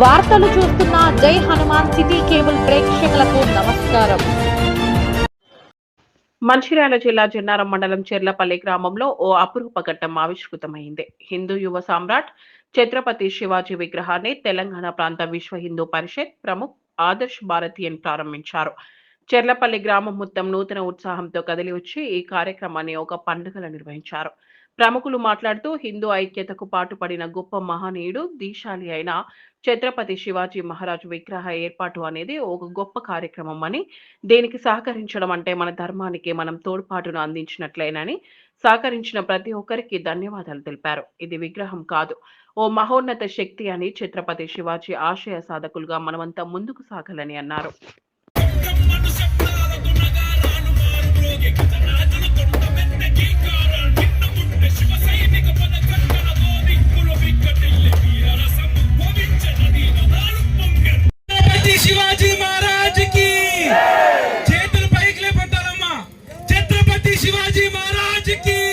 వార్తలు చూస్తున్న జై హనుమాన్ సిటీ కేబుల్ ప్రేక్షకులకు నమస్కారం. మంచిర్యాల జిల్లా జన్నారం మండలం చెర్లపల్లి గ్రామంలో ఓ అపురూప ఘట్టం ఆవిష్కృతమైంది. హిందూ యువ సామ్రాట్ ఛత్రపతి శివాజీ విగ్రహాన్ని తెలంగాణ ప్రాంత విశ్వ హిందూ పరిషత్ ప్రముఖ్ ఆదర్శ్ భారతీయన్ ప్రారంభించారు. చెర్లపల్లి గ్రామం మొత్తం నూతన ఉత్సాహంతో కదిలి వచ్చి ఈ కార్యక్రమాన్ని ఒక పండుగలా నిర్వహించారు. ప్రముఖులు మాట్లాడుతూ హిందూ ఐక్యతకు పాటుపడిన గొప్ప మహనీయుడు దీశాలి అయిన ఛత్రపతి శివాజీ మహారాజ్ విగ్రహ ఏర్పాటు అనేది ఒక గొప్ప కార్యక్రమం అని దీనికి సహకరించడం అంటే మన ధర్మానికి మనం తోడ్పాటును అందించినట్లేనని సహకరించిన ప్రతి ఒక్కరికి ధన్యవాదాలు తెలిపారు. ఇది విగ్రహం కాదు. ఓ మహోన్నత శక్తి అని ఛత్రపతి శివాజీ ఆశయ సాధకులుగా మనమంతా ముందుకు సాగాలని అన్నారు. ఛత్రపతి శివాజీ మహారాజ్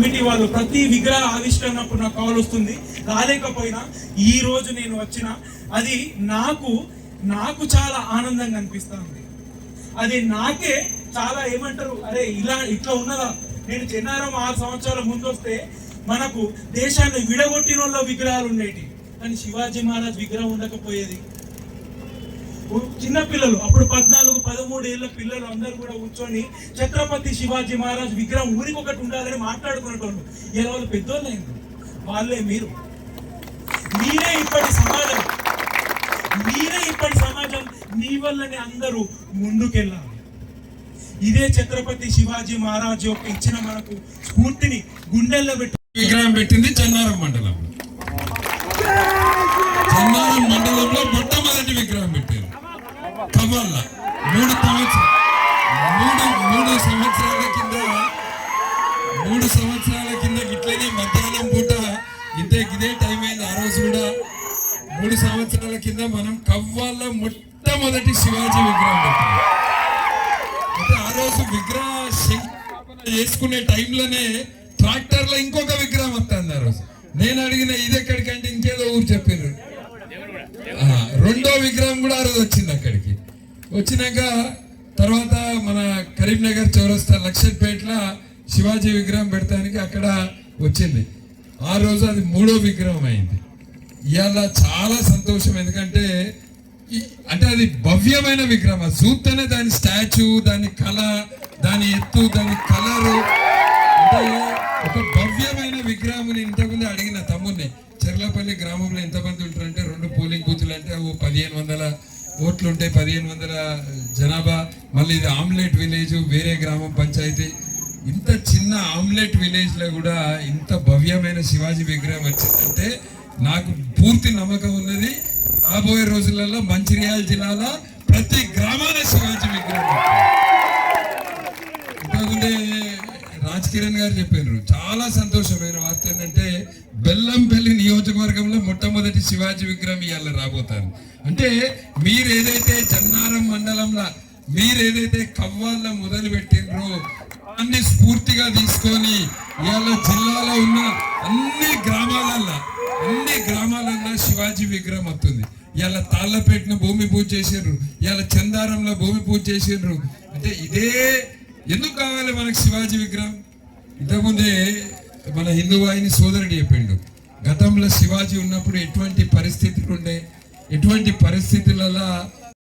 కమిటీ వాళ్ళు ప్రతి విగ్రహ ఆవిష్కరణప్పుడు నాకు కాల్ వస్తుంది. రాలేకపోయినా ఈ రోజు నేను వచ్చిన అది నాకు నాకు చాలా ఆనందంగా అనిపిస్తుంది. అది నాకే చాలా ఏమంటారు అరే ఇలా ఇట్లా ఉన్నదా? నేను చిన్నారం ఆరు సంవత్సరాల ముందు వస్తే మనకు దేశాన్ని విడగొట్టిన విగ్రహాలు ఉండేటి. కానీ శివాజీ మహారాజ్ విగ్రహం ఉండకపోయేది. చిన్న పిల్లలు అప్పుడు పద్నాలుగు పదమూడు ఏళ్ళ పిల్లలు అందరూ కూడా కూర్చొని ఛత్రపతి శివాజీ మహారాజ్ విగ్రహం ఊరికి ఒకటి ఉండాలని మాట్లాడుకునేటోళ్ళు. ఇలా వాళ్ళు పెద్దోళ్ళు అయింది వాళ్ళే మీరు. మీరే ఇప్పటి సమాజం. మీరే ఇప్పటి సమాజం. మీ వల్లనే అందరూ ముందుకెళ్ళాలి. ఇదే ఛత్రపతి శివాజీ మహారాజ్ యొక్క ఇచ్చిన మనకు స్ఫూర్తిని గుండెల్లో పెట్టి విగ్రహం పెట్టింది చెన్నారం మండలం చెన్నారం మండలం కమల్ల మూడు సంవత్సరాలు మూడు మూడు సంవత్సరాల కింద మూడు సంవత్సరాల కింద ఇట్లనే మధ్యాహ్నం పూట ఇంతే ఇదే టైం అయింది ఆ రోజు కూడా మూడు సంవత్సరాల కింద మనం కవ్వాల మొట్టమొదటి శివాజీ విగ్రహం అంటే ఆ రోజు విగ్రహ శంకుస్థాపన చేసుకునే టైంలోనే ట్రాక్టర్లో ఇంకొక విగ్రహం వస్తుంది ఆ రోజు. నేను అడిగిన ఇది ఎక్కడికంటే ఇంకేదో ఊరు చెప్పారు రెండో విగ్రహం కూడా ఆ రోజు వచ్చింది అక్కడికి. వచ్చినాక తర్వాత మన కరీంనగర్ చౌరస్తా లక్షపేటలో శివాజీ విగ్రహం పెడతానికి అక్కడ వచ్చింది. ఆ రోజు అది మూడో విగ్రహం అయింది. ఇవాళ చాలా సంతోషం. ఎందుకంటే అంటే అది భవ్యమైన విగ్రహం. అది చూస్తేనే దాని స్టాచ్యూ దాని కళ దాని ఎత్తు దాని కలరు. అంటే ఒక భవ్యమైన విగ్రహం నేను ఇంతకుముందు అడిగిన తమ్ముడిని చెర్లపల్లి గ్రామంలో ఎంతమంది ఉంటారంటే రెండు పోలింగ్ బూతులు అంటే ఓ పదిహేను వందల ఓట్లు ఉంటాయి పదిహేను వందల జనాభా మళ్ళీ ఇది ఆమ్లెట్ విలేజ్ వేరే గ్రామం పంచాయతీ ఇంత చిన్న ఆమ్లెట్ విలేజ్లో కూడా ఇంత భవ్యమైన శివాజీ విగ్రహం వచ్చిందంటే నాకు పూర్తి నమ్మకం ఉన్నది రాబోయే రోజులలో మంచిర్యాల జిల్లాలో ప్రతి గ్రామాల శివాజీ విగ్రహం ఉంటుంది. ఇంతకుముందే రాజ్ కిరణ్ గారు చెప్పారు చాలా సంతోషమైన వార్త ఏంటంటే బెల్లంపల్లి నియోజకవర్గంలో మొట్టమొదటి శివాజీ విగ్రహం ఇవాళ రాబోతారు. అంటే మీరు ఏదైతే జన్నారం మండలంలో మీరు ఏదైతే కవ్వాల్లో మొదలు పెట్టినరో దాన్ని స్ఫూర్తిగా తీసుకొని ఇవాళ జిల్లాలో ఉన్న అన్ని గ్రామాలల్లో అన్ని గ్రామాలల్లో శివాజీ విగ్రహం వస్తుంది. ఇవాళ తాళ్ళపేటను భూమి పూజ చేసిండ్రు ఇవాళ చందారంలో భూమి పూజ చేసిండ్రు. అంటే ఇదే ఎందుకు కావాలి మనకు శివాజీ విగ్రహం? ఇంతకుముందే మన హిందూ వాహిని సోదరుడు చెప్పిండు గతంలో శివాజీ ఉన్నప్పుడు ఎటువంటి పరిస్థితులు ఉండే ఎటువంటి పరిస్థితులలో